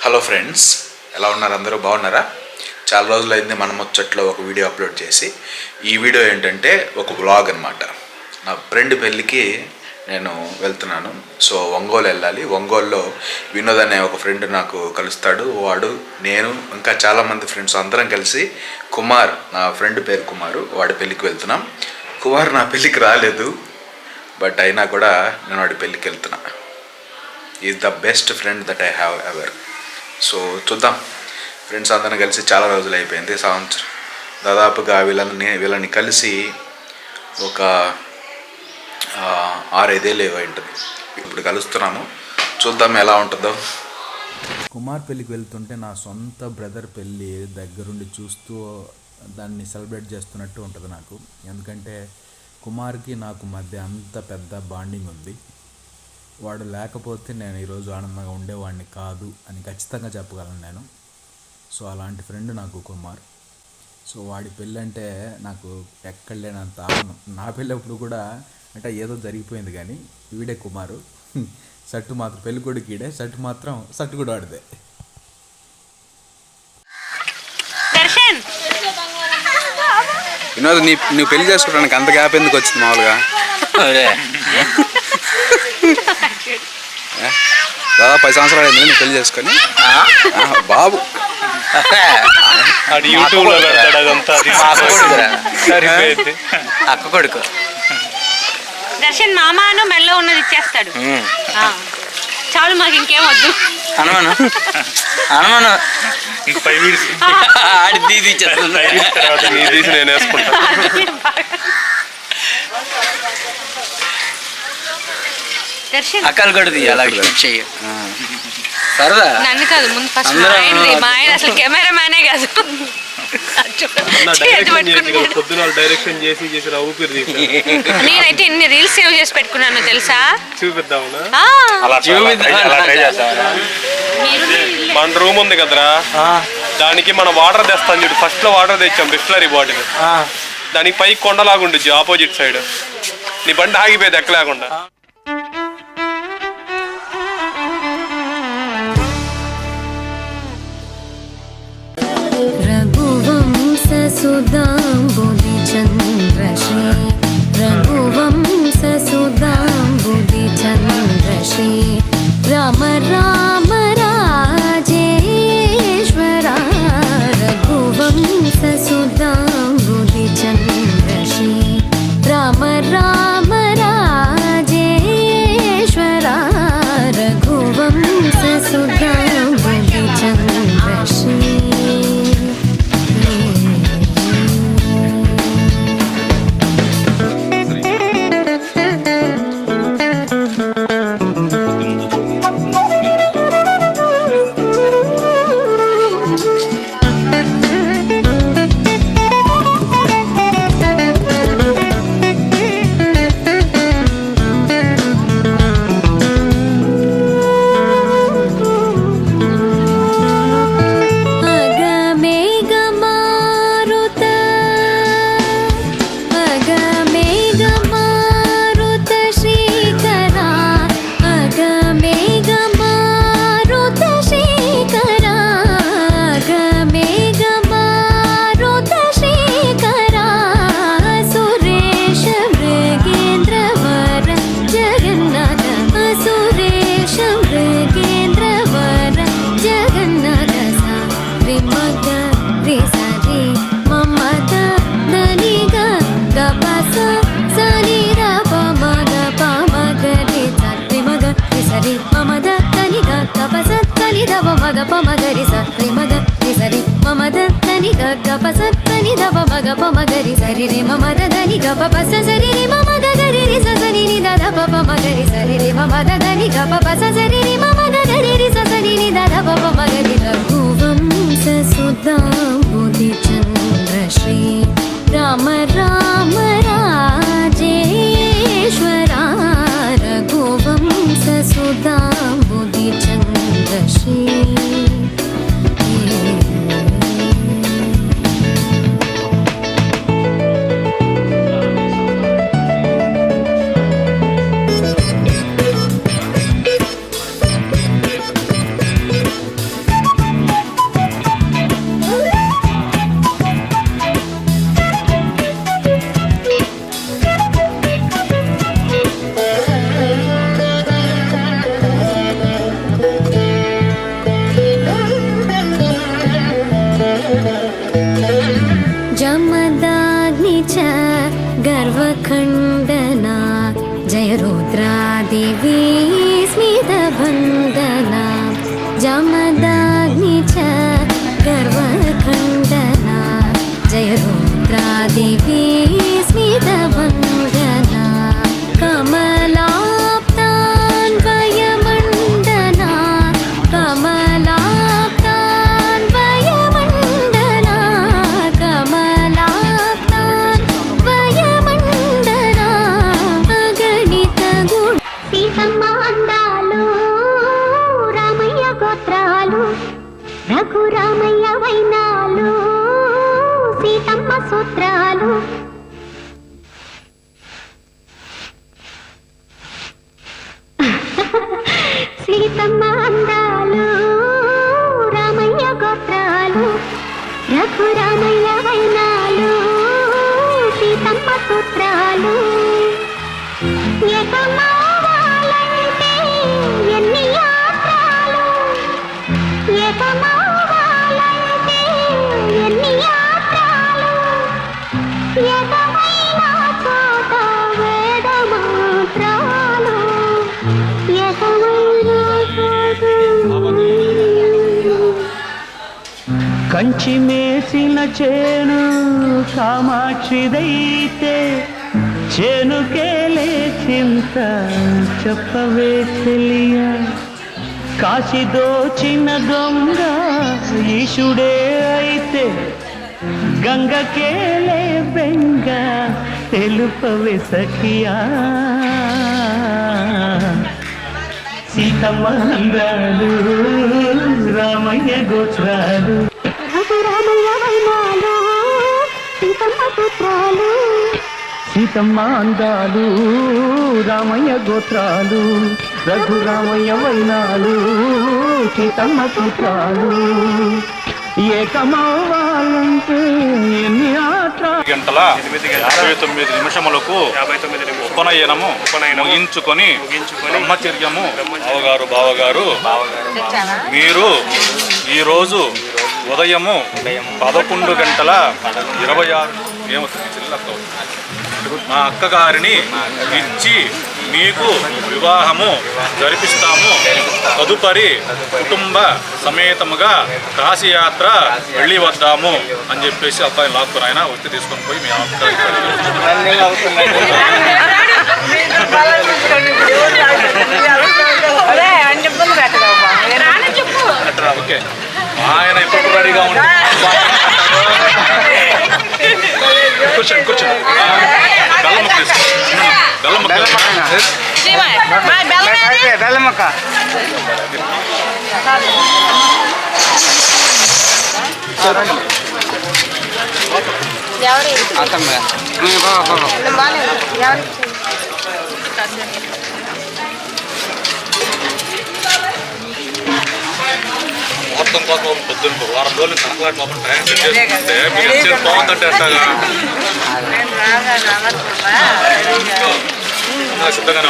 Hello friends ఎలా ఉన్నారు అందరూ? బాగున్నారా? చాలా రోజులైంది మన ముచ్చట్లో ఒక వీడియో అప్లోడ్ చేసి. ఈ వీడియో ఏంటంటే ఒక బ్లాగ్ అనమాట నా ఫ్రెండ్ పెళ్ళికి నేను వెళ్తున్నాను. సో ఒంగోలు వెళ్ళాలి. ఒంగోలులో వినోద్ అనే ఒక ఫ్రెండ్ నాకు కలుస్తాడు. వాడు నేను ఇంకా చాలామంది ఫ్రెండ్స్ అందరం కలిసి కుమార్ నా ఫ్రెండ్ పేరు కుమారు వాడి పెళ్ళికి వెళ్తున్నాం. కుమార్ నా పెళ్ళికి రాలేదు. బట్ అయినా కూడా నేను వాడి పెళ్ళికి వెళ్తున్నా. Is the best friend that I have ever so చూద్దాం. ఫ్రెండ్స్ అందరం కలిసి చాలా రోజులు అయిపోయింది సంవత్సరం. దాదాపుగా వీళ్ళని వీళ్ళని కలిసి ఒక ఆరైదేళ్ళు ఏవో ఉంటుంది ఇప్పుడు కలుస్తున్నాము. చూద్దాం ఎలా ఉంటుందో. కుమార్ పెళ్ళికి వెళ్తుంటే నా సొంత బ్రదర్ పెళ్ళి దగ్గరుండి చూస్తూ దాన్ని సెలబ్రేట్ చేస్తున్నట్టు ఉంటుంది నాకు. ఎందుకంటే కుమార్కి నాకు మధ్య అంత పెద్ద బాండింగ్ ఉంది. వాడు లేకపోతే నేను ఈరోజు ఆనందంగా ఉండేవాడిని కాదు అని ఖచ్చితంగా చెప్పగలను నేను. సో అలాంటి ఫ్రెండ్ నాకు కుమార్. సో వాడి పెళ్ళి అంటే నాకు ఎక్కడ లేనంత ఆనందం. నా పెళ్ళప్పుడు కూడా అంటే ఏదో జరిగిపోయింది కానీ వీడే కుమారు. సట్టు మాత్రం పెళ్ళి కొడుకు ఈడే సట్టు మాత్రం సట్టు కూడా వాడిదే. వినోద్ నీ నువ్వు పెళ్ళి చేసుకోవడానికి అంత గ్యాప్ ఎందుకు వచ్చింది మామూలుగా? దాదాపు పది సంవత్సరాలు అయింది పెళ్ళి చేసుకొని. బాబు. అక్క కొడుకు. దర్శన్ మామాను మెల్లో ఉన్నది ఇచ్చేస్తాడు. ఆ. చాలు మాకు ఇంకేం వద్దు. అనుమాను అనుమాను ఇంక ఫైవ్ మినిట్స్ ఆడి తీసి ఇచ్చేస్తుంది ఫైవ్ మినిట్స్ తర్వాత నీ తీసి నేను వేసుకుంటా. దర్శన్. అక్కలు కూడా తీయ అలాగే చెయ్యి. సరదా? నన్ను కాదు ముందు ఫస్ట్ మా అందరూ- ఆయనది మా ఆయన అసలు కెమెరా మ్యానే కాదు. డైరెక్షన్ చేసి చేసి ఊపిరి నేనైతే ఎన్ని రీల్స్ సేవ్ చేసి పెట్టుకున్నాను తెలుసా. మన రూమ్ ఉంది కదరా? దానికి మనం వాటర్ తెస్తాం చూడు. ఫస్ట్లో వాటర్ తెచ్చాం బిస్లరీ బాటిల్. దానికి పై కొండలాగా ఉంటుంది ఆపోజిట్ సైడ్ నీ బండి ఆగిపోయేది ఎక్కలేకుండా. రఘువంశ సుధాంబుధి చంద్రశే రఘువంశ సుధాంబుధి చంద్రశే రామ రామ. మగ ప మగరి స రి మగ రి సరి మమ దని గ గ ప స దని ద ప మగ ప మగరి సరి రి మమ ద దని గ ప ప స సరి రి మమ ద గరి రి స సరి రి ద ద ప ప మగరి సరి రి మమ ద దని గ సరి రి మమ గరి రి సరి రి ద ద మగరి రఘువం స సుధా చంద్ర శ్రీ రామ రామ రామ రఘురామయ్య వైనాలు సీతమ్మ సూత్రాలు చేసిన చేను కామాక్షిదైతే చేనుకేలే చింత చెప్పవే చెలియ కాశీ దోచిన దొంగ ఈశుడే అయితే గంగకేలే బెంగ తెలుపవే సఖియా. సీతమ్మ రామయ్య గోత్రాలు. వైనాలు సీతమ్మ సూత్రాలు సీతమ్మ అందాలు రామయ్య గోత్రాలు రఘురామయ్య వైనాలు సీతమ్మ సూత్రాలు. ఏకమవ్వాలంటే ఎన్ని ఆట గంటల యాభై తొమ్మిది నిమిషములకు యాభై తొమ్మిది నిమిషం ఉపనయనము ముగించుకొని బ్రహ్మచర్యము. బావగారు బావగారు మీరు ఈరోజు ఉదయము పదకొండు గంటల ఇరవై ఆరు చిల్లక్క మా అక్కగారిని ఇచ్చి మీకు వివాహము జరిపిస్తాము. తదుపరి కుటుంబ సమేతముగా కాశీయాత్ర వెళ్ళి వద్దాము అని చెప్పేసి అబ్బాయి లాక్కుని ఆయన వచ్చి తీసుకొని పోయి మీ పెట్టరా, ఓకే. ఆయన ఎప్పుడు రెడీగా ఉండి కూర్చోండి కూర్చోండి బెల్లం ముక్క తీసుకో బెల్లం ముక్క బెల్లమ్మక్క అత్తమ్మ మొత్తం కోసం పొద్దున్న వారం రోజులు తనకలాట పాపం టైం సెట్ చేసుకుంటే మీకు ఎంత బాగుందంటే ఆ, సిద్ధంగానే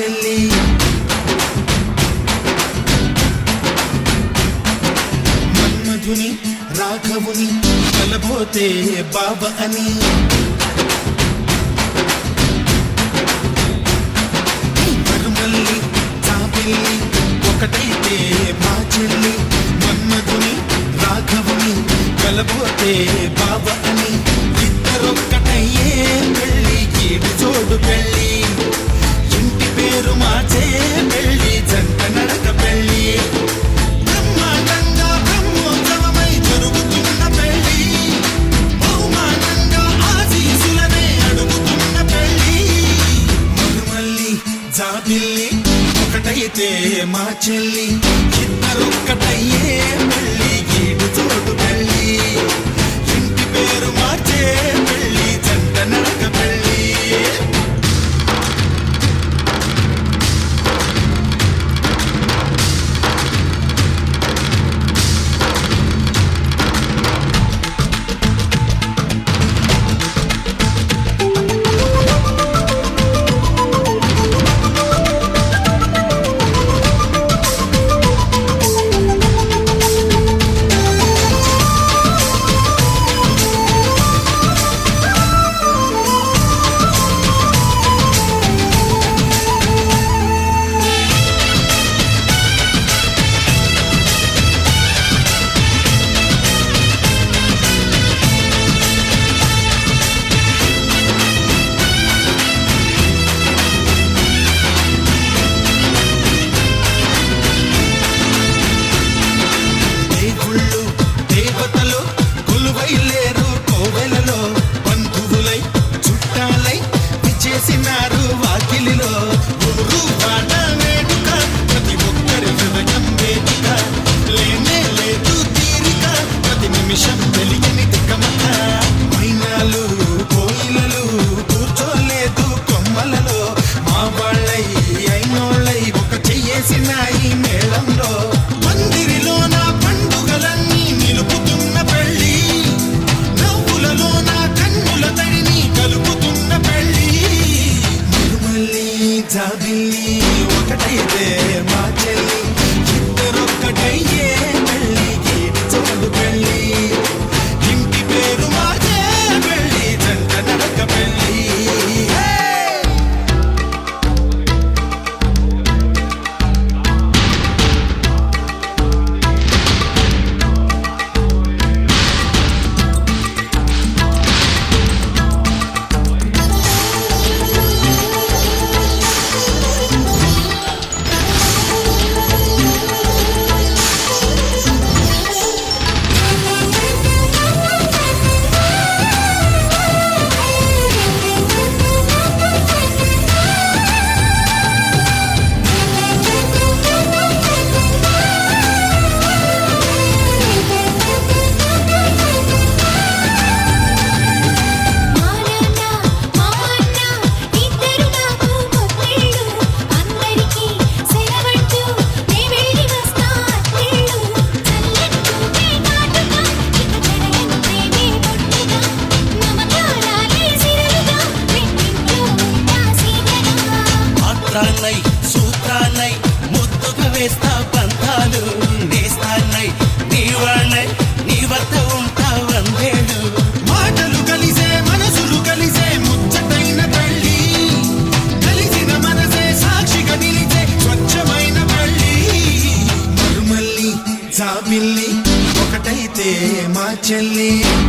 మా You. tonight. మా చెల్లి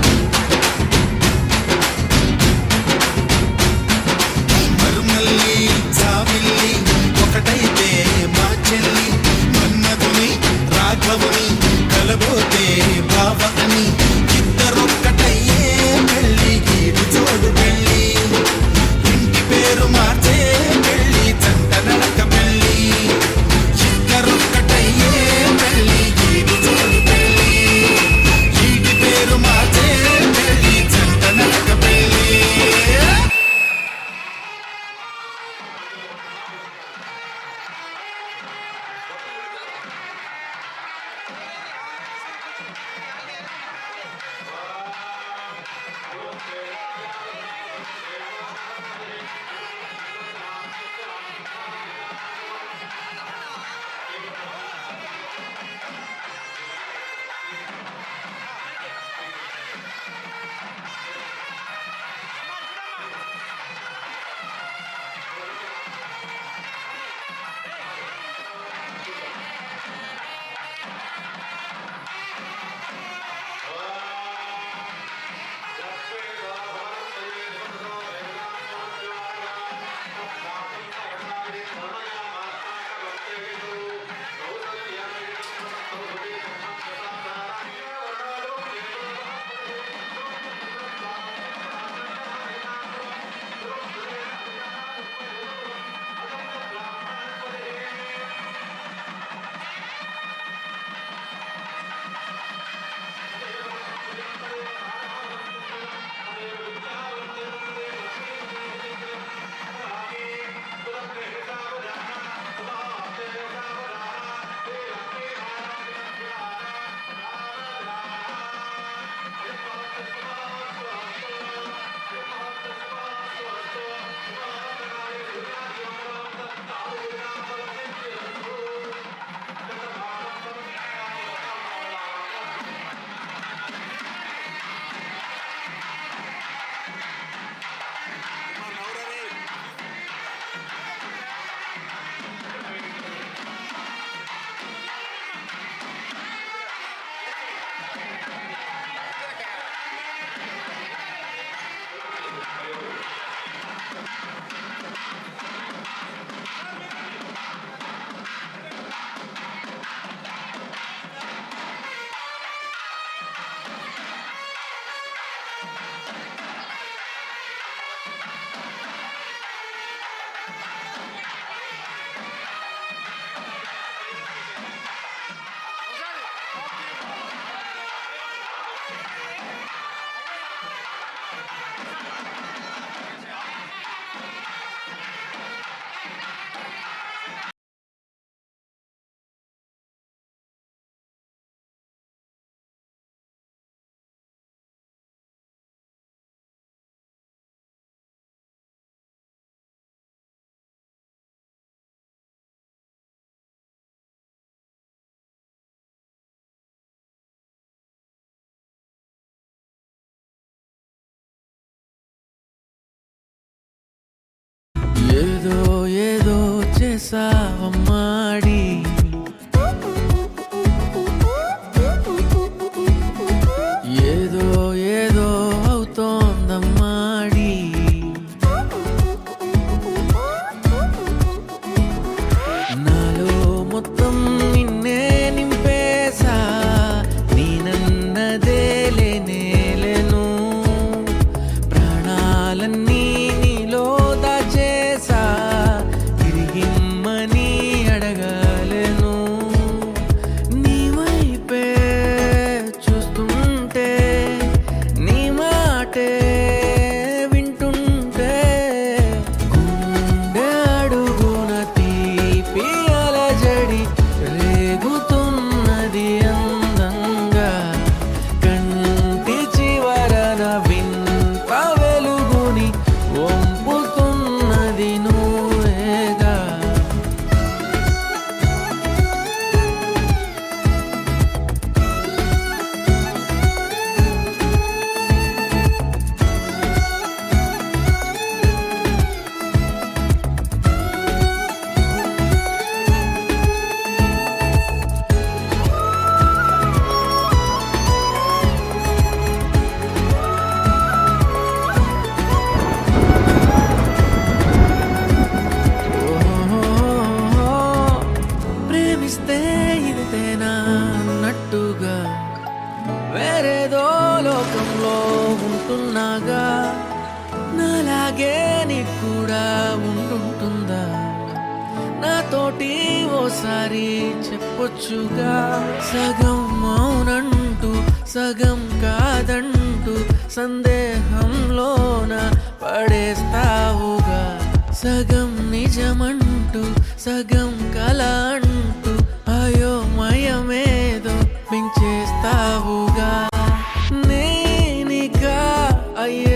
I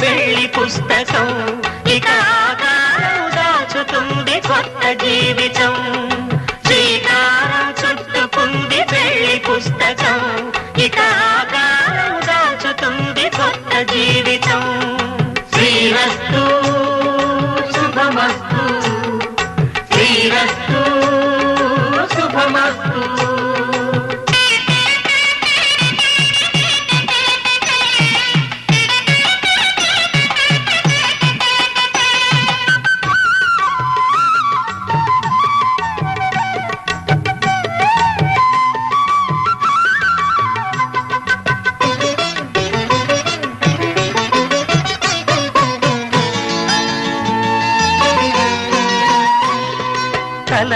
చుట్టుకుంది పుస్తకం. ఇక ఆకారం దాచుతుంది కొత్త జీవితం. శ్రీకారం చుట్టుకుంది పెళ్ళి పుస్తకం. ఇక ఆకారం దాచుతుంది కొత్త జీవితం.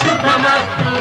ছোট মাছ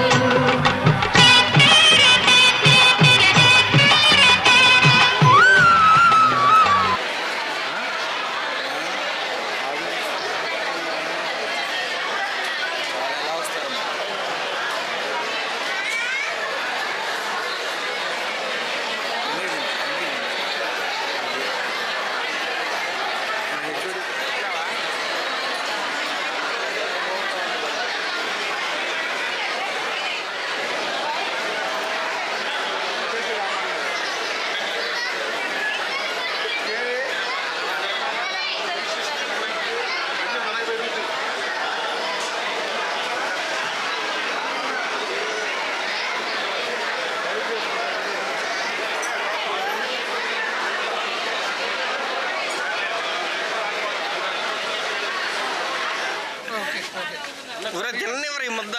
శుభమస్తు తిన్నెవరు ఈ ముద్ద.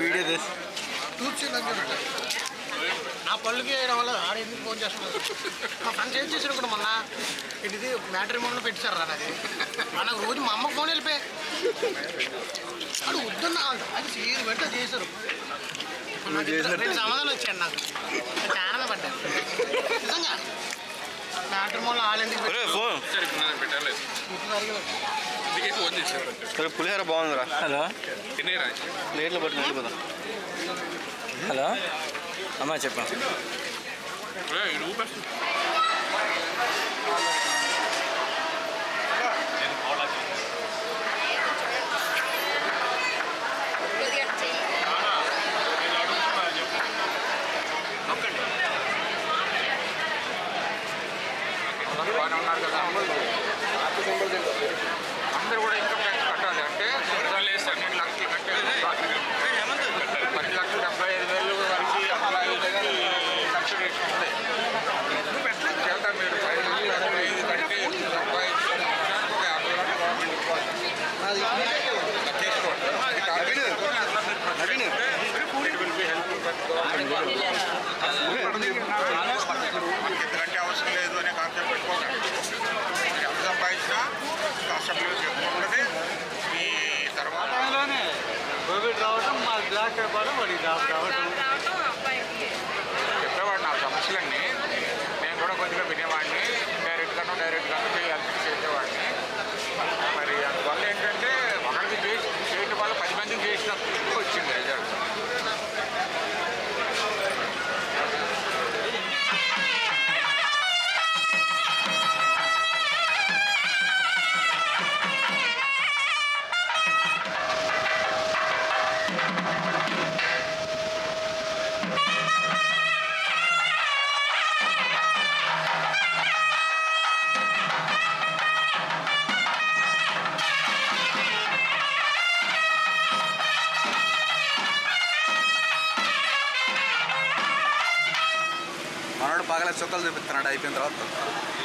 వీడియో తీసి. నా పళ్ళుకి వేయడం వల్ల ఆడ ఎందుకు ఫోన్ చేస్తున్నాడు మా ఫ్రెండ్స్ ఏం చేశారు కూడా మొన్న ఇది మ్యాట్రీ మోడ్లో పెట్టారు రా అది నాకు రోజు మా అమ్మకి ఫోన్ వెళ్ళిపోయి. అది వద్దున్నా అది సీరు పెడితే చేశారు. నాకు ఇద్దరు- రెండు సమాధానం వచ్చాడు నాకు. చాలా ఆనందపడ్డాను. నిజంగా. పులిహోర బాగుందిరా. హలో. ప్లేట్లో పట్టుకుని వెళ్ళిపోదాం. హలో. అమ్మా చెప్పండి అందరూ కూడా నేను కూడా కొద్దిగా వినేవాడిని. డైరెక్ట్గానో డైరెక్ట్గానో మనోడు పగల చూపిస్తున్నాడు అయిపోయిన తర్వాత.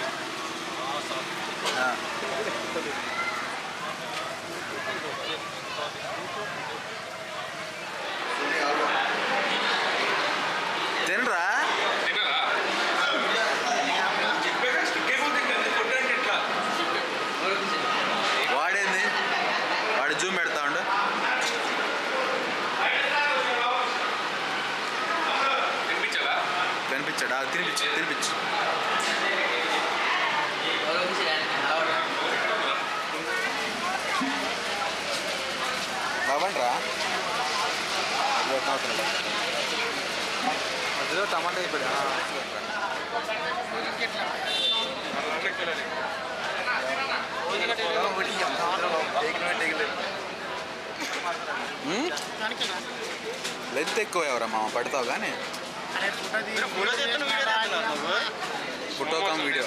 Photo cum video.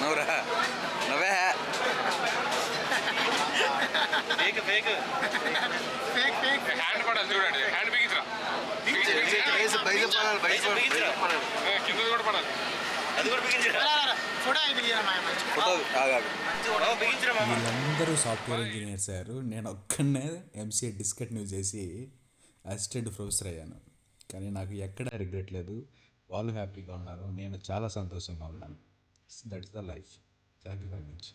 నువ్వురా? నువ్వే? Fake fake. హ్యాండ్ పడాలి చూడండి. హ్యాండ్ బిగించరా కింద కూడా పడాలి. అది కూడా బిగించరా ఫోటో అయిపోయింది ఫోటో ఆగాగు బిగించరా వీళ్ళందరూ సాఫ్ట్వేర్ ఇంజనీర్స్ అయ్యారు నేను ఒక్కడనే ఎంసీఏ డిస్కంటిన్యూ చేసి అసిస్టెంట్ ప్రొఫెసర్ అయ్యాను. కానీ నాకు ఎక్కడా రిగ్రెట్ లేదు. వాళ్ళు హ్యాపీగా ఉన్నారు. నేను చాలా సంతోషంగా ఉన్నాను. That's the life thank you very much